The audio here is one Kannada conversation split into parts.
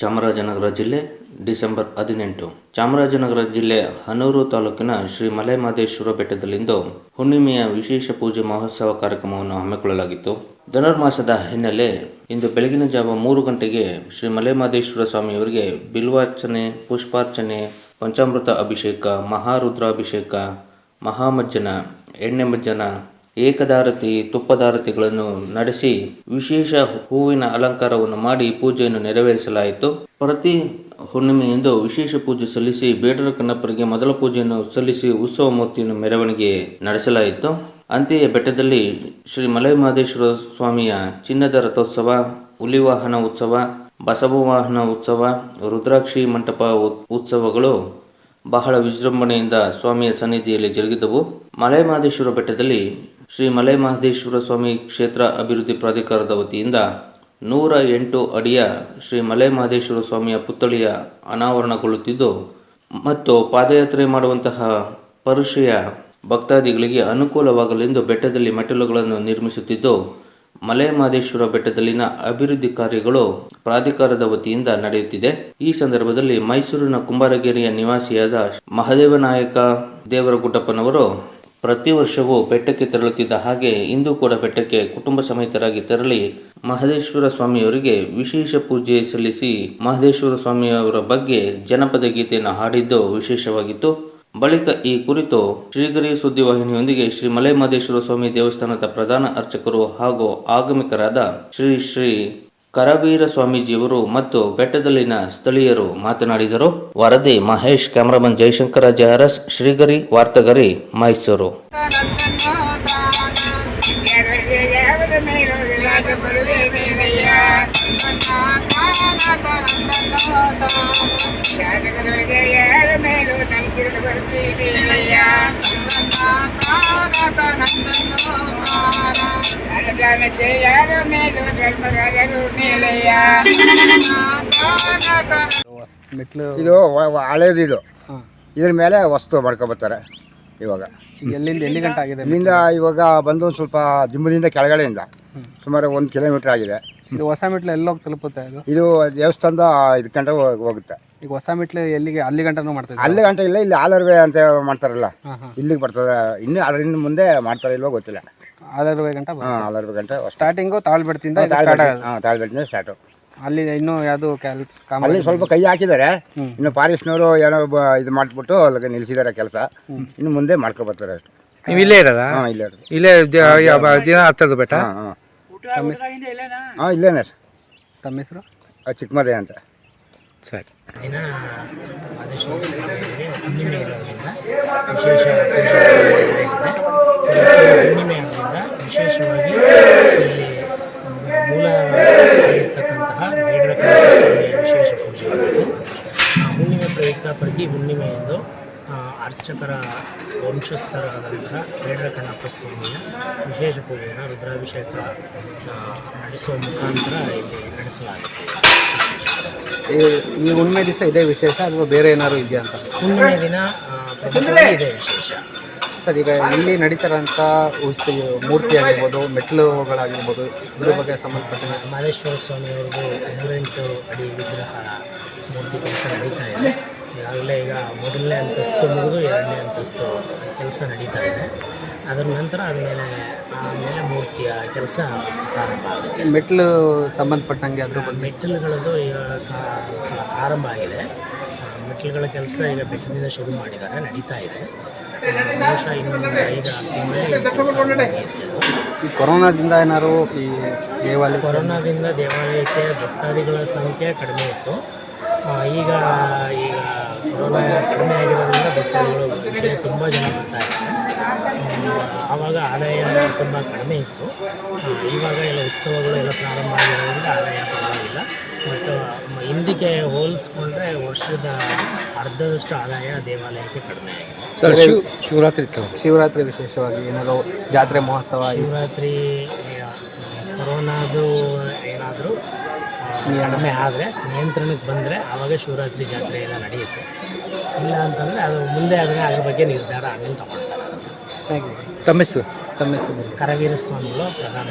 ಚಾಮರಾಜನಗರ ಜಿಲ್ಲೆ, ಡಿಸೆಂಬರ್ ಹದಿನೆಂಟು. ಚಾಮರಾಜನಗರ ಜಿಲ್ಲೆ ಹನೂರು ತಾಲೂಕಿನ ಶ್ರೀ ಮಲೆಮಹದೇಶ್ವರ ಬೆಟ್ಟದಲ್ಲಿಂದು ಹುಣ್ಣಿಮೆಯ ವಿಶೇಷ ಪೂಜೆ ಮಹೋತ್ಸವ ಕಾರ್ಯಕ್ರಮವನ್ನು ಹಮ್ಮಿಕೊಳ್ಳಲಾಗಿತ್ತು. ಧನುರ್ಮಾಸದ ಹಿನ್ನೆಲೆ ಇಂದು ಬೆಳಗಿನ ಜಾವ ಮೂರು ಗಂಟೆಗೆ ಶ್ರೀ ಮಲೆಮಹದೇಶ್ವರ ಸ್ವಾಮಿಯವರಿಗೆ ಬಿಲ್ವಾರ್ಚನೆ, ಪುಷ್ಪಾರ್ಚನೆ, ಪಂಚಾಮೃತ ಅಭಿಷೇಕ, ಮಹಾರುದ್ರಾಭಿಷೇಕ, ಮಹಾಮಜ್ಜನ, ಎಣ್ಣೆ ಮಜ್ಜನ ಏಕದಾರತಿ, ತುಪ್ಪದಾರತಿಗಳನ್ನು ನಡೆಸಿ ವಿಶೇಷ ಹೂವಿನ ಅಲಂಕಾರವನ್ನು ಮಾಡಿ ಪೂಜೆಯನ್ನು ನೆರವೇರಿಸಲಾಯಿತು. ಪ್ರತಿ ಹುಣ್ಣಿಮೆಯಂದು ವಿಶೇಷ ಪೂಜೆ ಸಲ್ಲಿಸಿ ಬೇಡರ ಕಣ್ಣಪ್ಪರಿಗೆ ಮೊದಲ ಪೂಜೆಯನ್ನು ಸಲ್ಲಿಸಿ ಉತ್ಸವ ಮೂರ್ತಿಯನ್ನು ಮೆರವಣಿಗೆ ನಡೆಸಲಾಯಿತು. ಅಂತೆಯೇ ಬೆಟ್ಟದಲ್ಲಿ ಶ್ರೀ ಮಲೈ ಮಹದೇಶ್ವರ ಸ್ವಾಮಿಯ ಚಿನ್ನದ ರಥೋತ್ಸವ, ಹುಲಿವಾಹನ ಉತ್ಸವ ಬಸವವಾಹನ ಉತ್ಸವ, ರುದ್ರಾಕ್ಷಿ ಮಂಟಪ ಉತ್- ಉತ್ಸವಗಳು ಬಹಳ ವಿಜೃಂಭಣೆಯಿಂದ ಸ್ವಾಮಿಯ ಸನ್ನಿಧಿಯಲ್ಲಿ ಜರುಗಿದವು. ಮಲೆಮಹದೇಶ್ವರ ಬೆಟ್ಟದಲ್ಲಿ ಶ್ರೀ ಮಲೆ ಮಹದೇಶ್ವರ ಸ್ವಾಮಿ ಕ್ಷೇತ್ರ ಅಭಿವೃದ್ಧಿ ಪ್ರಾಧಿಕಾರದ ವತಿಯಿಂದ ನೂರ ಎಂಟು ಅಡಿಯ ಶ್ರೀ ಮಲೆ ಮಹದೇಶ್ವರ ಸ್ವಾಮಿಯ ಪುತ್ಥಳಿಯ ಅನಾವರಣಗೊಳ್ಳುತ್ತಿದ್ದು, ಮತ್ತು ಪಾದಯಾತ್ರೆ ಮಾಡುವಂತಹ ಪರುಷೆಯ ಭಕ್ತಾದಿಗಳಿಗೆ ಅನುಕೂಲವಾಗಲೆಂದು ಬೆಟ್ಟದಲ್ಲಿ ಮೆಟ್ಟಲುಗಳನ್ನು ನಿರ್ಮಿಸುತ್ತಿದ್ದು ಮಲೆ ಮಹದೇಶ್ವರ ಬೆಟ್ಟದಲ್ಲಿನ ಅಭಿವೃದ್ಧಿ ಕಾರ್ಯಗಳು ಪ್ರಾಧಿಕಾರದ ವತಿಯಿಂದ ನಡೆಯುತ್ತಿದೆ. ಈ ಸಂದರ್ಭದಲ್ಲಿ ಮೈಸೂರಿನ ಕುಂಬಾರಗೇರಿಯ ನಿವಾಸಿಯಾದ ಮಹದೇವನಾಯಕ ದೇವರಗುಡ್ಡಪ್ಪನವರು ಪ್ರತಿ ವರ್ಷವೂ ಬೆಟ್ಟಕ್ಕೆ ತೆರಳುತ್ತಿದ್ದ ಹಾಗೆ ಇಂದು ಕೂಡ ಬೆಟ್ಟಕ್ಕೆ ಕುಟುಂಬ ಸಮೇತರಾಗಿ ತೆರಳಿ ಮಹದೇಶ್ವರ ಸ್ವಾಮಿಯವರಿಗೆ ವಿಶೇಷ ಪೂಜೆ ಸಲ್ಲಿಸಿ ಮಹದೇಶ್ವರ ಸ್ವಾಮಿಯವರ ಬಗ್ಗೆ ಜನಪದ ಗೀತೆಯನ್ನು ಹಾಡಿದ್ದು ವಿಶೇಷವಾಗಿತ್ತು. ಬಳಿಕ ಈ ಕುರಿತು ಶ್ರೀಗರಿ ಸುದ್ದಿವಾಹಿನಿಯೊಂದಿಗೆ ಶ್ರೀ ಮಲೆ ಮಹದೇಶ್ವರ ಸ್ವಾಮಿ ದೇವಸ್ಥಾನದ ಪ್ರಧಾನ ಅರ್ಚಕರು ಹಾಗೂ ಆಗಮಿಕರಾದ ಶ್ರೀ ಶ್ರೀ ಕರವೀರ ಸ್ವಾಮೀಜಿಯವರು ಮತ್ತು ಬೆಟ್ಟದಲ್ಲಿನ ಸ್ಥಳೀಯರು ಮಾತನಾಡಿದರು. ವರದಿ ಮಹೇಶ್ ಕ್ಯಾಮರಾಮನ್ ಜಯಶಂಕರ ಜಹರಸ್ ಶ್ರೀಗರಿ ವಾರ್ತಗರಿ ಮೈಸೂರು. ಮೆಟ್ಲು ಇದು ವ- ಹಳೇದು ಇದು. ಇದ್ರ ಮೇಲೆ ವಸ್ತು ಮಾಡ್ಕೊಬರ್ತಾರೆ ಇವಾಗ. ಎಲ್ಲಿಂದ ಎಲ್ಲಿ ಗಂಟ ಆಗಿದೆ ಇಲ್ಲಿಂದ ಇವಾಗ ಬಂದು ಒಂದ್ ಸ್ವಲ್ಪ ದಿಂಬದಿಂದ ಕೆಳಗಡೆಯಿಂದ ಸುಮಾರು ಒಂದು ಕಿಲೋಮೀಟರ್ ಆಗಿದೆ. ಇದು ಹೊಸ ಮೆಟ್ಲು ಎಲ್ಲೋಗಿ ತಲುಪುತ್ತೆ ಇದು ಇದು ದೇವಸ್ಥಾನದ ಇದು ಗಂಟೆ ಹೋಗ್- ಹೋಗುತ್ತೆ. ಈಗ ಹೊಸ ಮೆಟ್ಲು ಎಲ್ಲಿಗೆ ಅಲ್ಲಿ ಗಂಟನೂ ಮಾಡ್ತಾರೆ ಅಲ್ಲಿ ಗಂಟೆ ಇಲ್ಲ ಇಲ್ಲಿ ಆಲರ್ವೆ ಅಂತ ಮಾಡ್ತಾರಲ್ಲ. ಹಾಂ ಹಾಂ. ಇಲ್ಲಿಗೆ ಬರ್ತದೆ. ಇನ್ನು ಅದರಿಂದ ಮುಂದೆ ಮಾಡ್ತಾರೆ ಇಲ್ವೋ ಗೊತ್ತಿಲ್ಲ. ಆರೂವರೆ ಗಂಟೆ ಹಾಂ ಆಲರ್ವೆ ಗಂಟೆ ಸ್ಟಾರ್ಟಿಂಗು ತಾಳ್ಬೆಡ್ತಿಂದ ಹಾಂ ತಾಳ್ಬೆಟ್ಟಿನ ಸ್ಟಾರ್ಟು ಅಲ್ಲಿ ಇನ್ನೂ ಯಾವುದು ಕೆಲ್ಸ ಅಲ್ಲಿ ಸ್ವಲ್ಪ ಕೈ ಹಾಕಿದ್ದಾರೆ. ಇನ್ನು ಫಾರೆಸ್ಟ್ನವರು ಏನೋ ಬ- ಇದು ಮಾಡಿಬಿಟ್ಟು ಅಲ್ಲಿಗೆ ನಿಲ್ಲಿಸಿದ್ದಾರೆ ಕೆಲಸ. ಇನ್ನು ಮುಂದೆ ಮಾಡ್ಕೊಬರ್ತಾರೆ ಅಷ್ಟು. ನೀವು ಇಲ್ಲೇ ಇರೋದಾ? ಹಾಂ ಇಲ್ಲೇ ಇರೋದು. ಇಲ್ಲೇ ದಿನ ಹತ್ತದ ಬೆಟ್ಟ? ಹಾಂ ಹಾಂ. ಹಾಂ ಇಲ್ಲೇನೆ ಸರ್. ತಮ್ಮ ಹೆಸರು? ಚಿಕ್ಕಮದೇ ಅಂತ. ಸರಿ. ದಿನ ವಿಶೇಷ ಅರ್ಚಕರ ವಂಶಸ್ಥರಾದಂತಹ ಬೇಡರ ಕಣ್ಣಪ್ಪ ಸ್ವಾಮಿಯ ವಿಶೇಷ ಪೂಜೆಯನ್ನು ರುದ್ರಾಭಿಷೇಕ ನಡೆಸುವ ಮುಖಾಂತರ ಇಲ್ಲಿ ನಡೆಸಲಾಗುತ್ತೆ ಈ- ಹುಣ್ಣಿಮೆ ದಿವಸ ಇದೇ ವಿಶೇಷ ಅಥವಾ ಬೇರೆ ಏನಾದ್ರು ಇದೆಯಾ ಅಂತ? ಹುಣ್ಣಿಮೆ ದಿನ ಪ್ರಮುಖವಾಗಿ ಇದೆ ವಿಶೇಷ. ಸರ್ ಈಗ ಇಲ್ಲಿ ನಡೀತಾರಂಥ ಮೂರ್ತಿ ಆಗಿರ್ಬೋದು ಮೆಟ್ಲುಗಳಾಗಿರ್ಬೋದು ಇದ್ರ ಬಗ್ಗೆ ಸಂಬಂಧಪಟ್ಟ ಮಹೇಶ್ವರ ಸ್ವಾಮಿಯವ್ರದ್ದು ನೂರೆಂಟು ಅಡಿ ವಿಗ್ರಹ ಮೂರ್ತಿ ಕೆಲಸ ನಡೀತಾ ಇದೆ. ಈಗಾಗಲೇ ಈಗ ಮೊದಲನೇ ಅಂತಸ್ತು ಮುಗಿದು ಎರಡನೇ ಅಂತಸ್ತು ಕೆಲಸ ನಡೀತಾ ಇದೆ. ಅದರ ನಂತರ ಆಮೇಲೆ ಆಮೇಲೆ ಮೂರ್ತಿಯ ಕೆಲಸ ಪ್ರಾರಂಭ ಆಗುತ್ತೆ. ಮೆಟ್ಲು ಸಂಬಂಧಪಟ್ಟಂಗೆ ಅದ್ರ ಬಗ್ಗೆ ಮೆಟ್ಟಿಲುಗಳದ್ದು ಈಗ ಪ್ರಾರಂಭ ಆಗಿದೆ. ಮೆಟ್ಲುಗಳ ಮೆಟ್ಟಿಲುಗಳ ಕೆಲಸ ಈಗ ಬೆಟ್ಟದಿಂದ ಶುರು ಮಾಡಿದ್ದಾರೆ ನಡೀತಾ ಇದೆ. ಬಹುಶಃ ಈ ಕೊರೋನಾದಿಂದ ಏನಾದ್ರು ಈ ದೇವಾಲಯ ಕೊರೋನಾದಿಂದ ದೇವಾಲಯಕ್ಕೆ ಭಕ್ತಾದಿಗಳ ಸಂಖ್ಯೆ ಕಡಿಮೆ ಇತ್ತು. ಈಗ ಈಗ ಕೊರೋನಾ ಕಡಿಮೆ ಆಗಿರೋದ್ರಿಂದ ಭಕ್ತಾದಿಗಳು ತುಂಬ ಜನ ಬರ್ತಾ ಇದ್ದಾರೆ. ಆವಾಗ ಆದಾಯ ತುಂಬ ಕಡಿಮೆ ಇತ್ತು. ಆ, ಇವಾಗ ಎಲ್ಲ ಉತ್ಸವಗಳು ಎಲ್ಲ ಪ್ರಾರಂಭ ಆಗಿರೋದ್ರಿಂದ ಆದಾಯ ಪರವಾಗಿಲ್ಲ ಬಟ್ ಹಿಂದಕ್ಕೆ ಹೋಲಿಸ್ಕೊಂಡ್ರೆ ವರ್ಷದ ಅರ್ಧದಷ್ಟು ಆದಾಯ ದೇವಾಲಯಕ್ಕೆ ಕಡಿಮೆ ಆಗಿದೆ. ಸರ್ ಶಿವ ಶಿವರಾತ್ರಿ ಶಿವರಾತ್ರಿ ವಿಶೇಷವಾಗಿ ಏನಾದರೂ ಜಾತ್ರೆ ಮಹೋತ್ಸವ ಶಿವರಾತ್ರಿ ಕೊರೋನಾದು ಏನಾದರೂ ಕಡಿಮೆ ಆದರೆ ನಿಯಂತ್ರಣಕ್ಕೆ ಬಂದರೆ ಆವಾಗ ಶಿವರಾತ್ರಿ ಜಾತ್ರೆ ಎಲ್ಲ ನಡೆಯುತ್ತೆ. ಇಲ್ಲ ಅಂತಂದರೆ ಅದು ಮುಂದೆ ಆದರೆ ಅದ್ರ ಬಗ್ಗೆ ನಿರ್ಧಾರ ಆಮೇಲೆ ತಗೊಳ್ಳಿ ತಮ್ಮ ಹೆಸರು? ತಮ್ಮ ಹೆಸರು? ಕರವೀರ ಸ್ವಾಮಿಗಳು ಪ್ರಧಾನ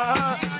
Allah